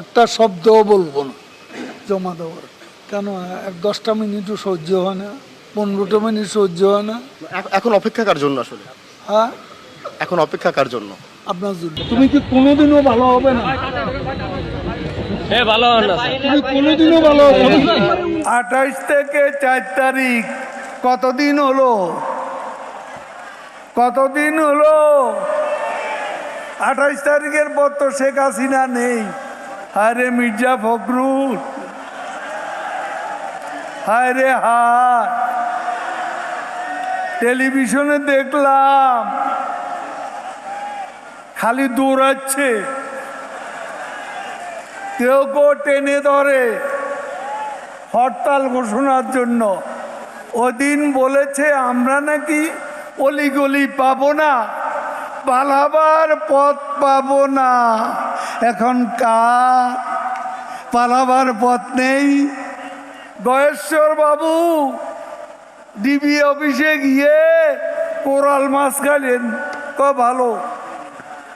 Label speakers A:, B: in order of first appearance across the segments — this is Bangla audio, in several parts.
A: একটা শব্দও বলব না জমা দেওয়ার। কেন? এক দশটা মিনিটও সহ্য হয় না পনেরোটা মিনিট সহ্য হয় না।
B: এখন অপেক্ষা কার জন্য আসলে?
A: হ্যাঁ?
B: এখন অপেক্ষা কার জন্য?
A: আপনার জন্য। তুমি কি কোনোদিনও ভালো হবে না? তুমি কোনোদিনও ভালো হবে না? আঠাইশ থেকে চার তারিখ কতদিন হলো? কতদিন হলো? আঠাইশ তারিখের পর তো শেখ হাসিনা নেই। হায়রে মির্জা ফখরুল, হায়রে হায়, টেলিভিশনে দেখলাম, খালি দৌড়াচ্ছে, কেউ কেউ টেনে ধরে, হরতাল ঘোষণার জন্য। ওদিন বলেছে, আমরা নাকি অলিগলি পাবো না, পালাবার পথ পাবো না। এখন কার পালাবার পথ নেই। গয়েশ্বর বাবু, ডিবি অফিসে গিয়ে কোরাল মাছ খাইলেন। ক ভালো।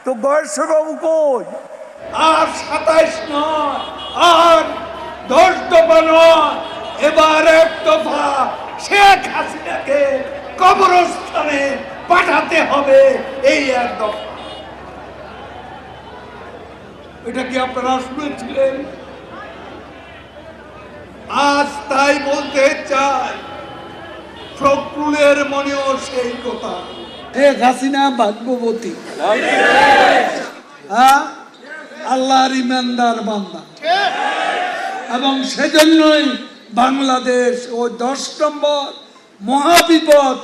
A: তো গয়েশ্বর বাবু কই?
C: আর সাতাইশ নয়, আর দশ দফা নয়, এবার এক দফা শেখ হাসিনাকে কবরস্থানে পাঠাতে হবে। এই এক দফা। এটা কি আপনারা শুনেছিলেন? আজ তাই বলতে চাই, ফখরুলের মনেও সেই কথা।
A: শেখ হাসিনা ভাগ্যবতী। হ্যাঁ আল্লাহর ইমানদার বান্দা। এবং সেজন্যই বাংলাদেশ ও দশ নম্বর মহাবিপদ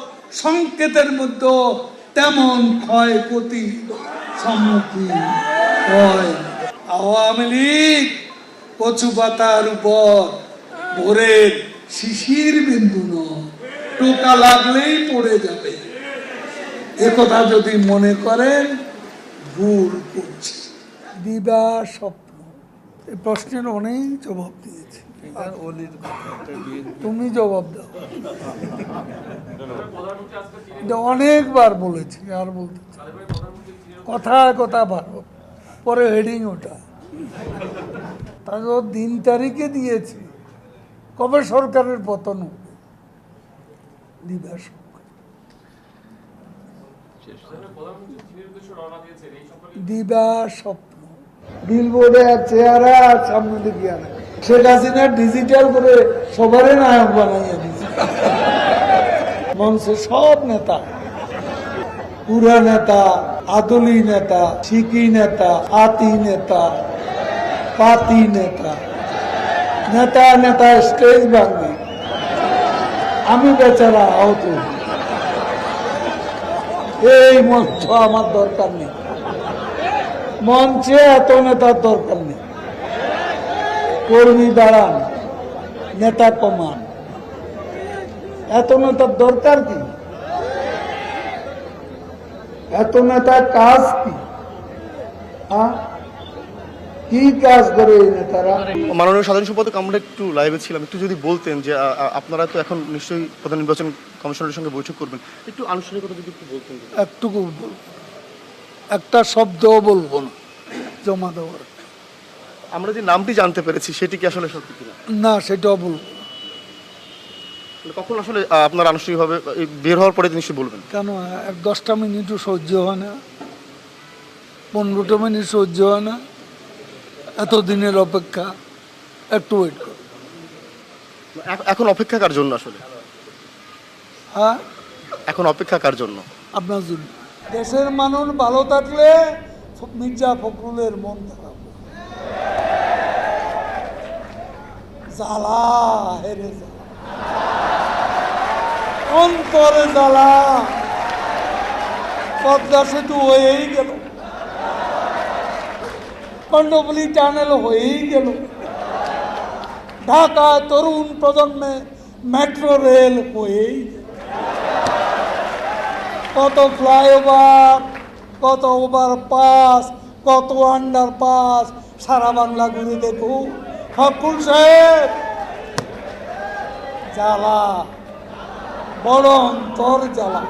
A: সংকেতের মধ্যে তেমন ক্ষয়ক্ষতি সম্মুখীন হয়। আওয়ামী লীগ কচু পাতার উপর ভোরের শিশির বিন্দু নয়। টোকা লাগলেই পড়ে যাবে। একথা যদি মনে করেন ভুল করছে। দিবা স্বপ্ন। এই প্রশ্নের অনেক জবাব দিয়েছে। তুমি জবাব দাও। এটা অনেকবার বলেছি আর বলতে চাই। কথায় কথা ভালো পরে হেডিং ওটা। তারপর দিন তারিখে দিয়েছে। কবে সরকারের পতন হবে? চেহারা আর শেখ হাসিনা ডিজিটাল সবারই নায়ক বানাইয়া দিচ্ছে সব নেতা। পুরা নেতা, আদলি নেতা শিকি নেতা, আতি নেতা, পাতি নেতা। নেতা নেতা স্টেজ ভাঙবে। আমি বেচারা আহত। এই মঞ্চ আমার দরকার নেই। মঞ্চে এত নেতার দরকার নেই। কর্মী দাঁড়ান নেতা কমান এত নেতার দরকার কি? এত নেতার কাজ কি? কি কাজ করে এই নেতারা?
B: মাননীয় সাধারণ সম্পাদক আমরা একটু লাইভে ছিলাম। একটু যদি বলতেন যে আপনারা তো এখন নিশ্চয়ই প্রধান নির্বাচন কমিশনের সঙ্গে বৈঠক করবেন। একটু আনুষ্ঠানিকতা যদি একটু বলতেন।
A: একটুকু বলব একটা শব্দও বলব না জমা দেওয়ার।
B: আমরা যে নামটি জানতে পেরেছি সেটি কি আসলে সত্যি কিনা?
A: না সেটাও বলব
B: কখন আসলে আপনার আনুষ্ঠানিকভাবে বের হওয়ার পরে নিশ্চয়ই বলবেন?
A: কেন এক দশটা মিনিটও সহ্য হয় না পনেরোটা মিনিট সহ্য হয় না এত দিনের অপেক্ষা একটু ওয়েট করো।
B: এখ- এখন অপেক্ষা কার জন্য আসলে?
A: হ্যাঁ?
B: এখন অপেক্ষা কার জন্য?
A: আপনার জন্য। দেশের মানুষ ভালো থাকলে মির্জা ফখরুলের মন খারাপ। জ্বালা হেরে জ্বালা অন্তরে জ্বালা। পদ্মা সেতু হয়েই গেল। কর্ণফুলি টানেল হয়েই গেল। ঢাকা তরুণ প্রজন্মে মেট্রো রেল হয়েই কত ফ্লাইওভার কত ওভার পাস কত আন্ডার পাস সারা বাংলা ঘুরে দেখো। ফকুল সাহেব, জ্বালা। বড় অন্তর জ্বালা।